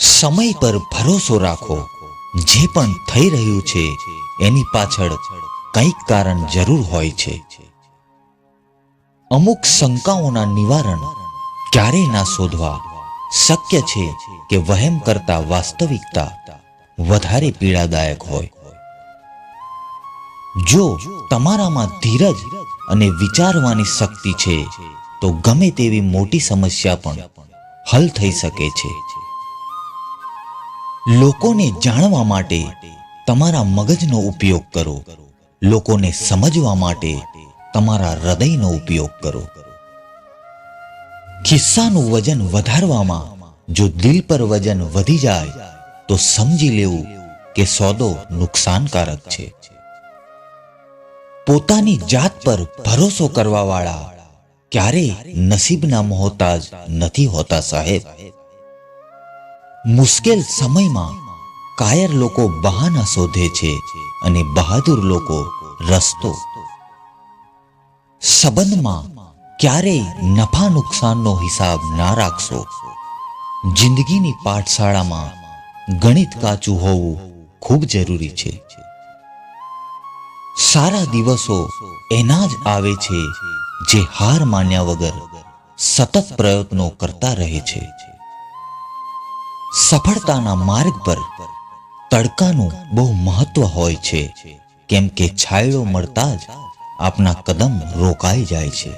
સમય પર ભરોસો રાખો. જે પણ થઈ રહ્યું છે, એની પાછળ કંઈક કારણ જરૂર હોય છે. અમુક શંકાઓના નિવારણ ક્યારેય ના શોધવા શક્ય છે કે વહેમ કરતા વાસ્તવિકતા વધારે પીડાદાયક હોય. જો તમારામાં ધીરજ અને વિચારવાની શક્તિ છે, તો ગમે તેવી મોટી સમસ્યા પણ હલ થઈ શકે છે. લોકોને જાણવા માટે તમારા મગજનો ઉપયોગ કરો. લોકોને સમજવા માટે તમારા હૃદયનો ઉપયોગ કરો. ખિસ્સાનું વજન વધારવામાં જો દિલ પર વજન વધી જાય, તો સમજી લેવું કે સોદો નુકસાનકારક છે. પોતાની જાત પર ભરોસો કરવા વાળા ક્યારેય નસીબના મોહતાજ નથી હોતા સાહેબ. મુશ્કેલ સમયમાં કાયર લોકો બહાના શોધે છે અને બહાદુર લોકો રસ્તો. સંબંધમાં ક્યારેય નફા નુકસાનનો હિસાબ ના રાખશો. જિંદગીની પાઠશાળામાં ગણિત કાચું હોવું ખૂબ જરૂરી છે. સારા દિવસો એના જ આવે છે જે હાર માન્યા વગર સતત પ્રયત્નો કરતા રહે છે. સફળતાના માર્ગ પર તડકાનું બહુ મહત્વ હોય છે. કેમ કે છાંયડો મળતા જ આપના કદમ રોકાઈ જાય છે.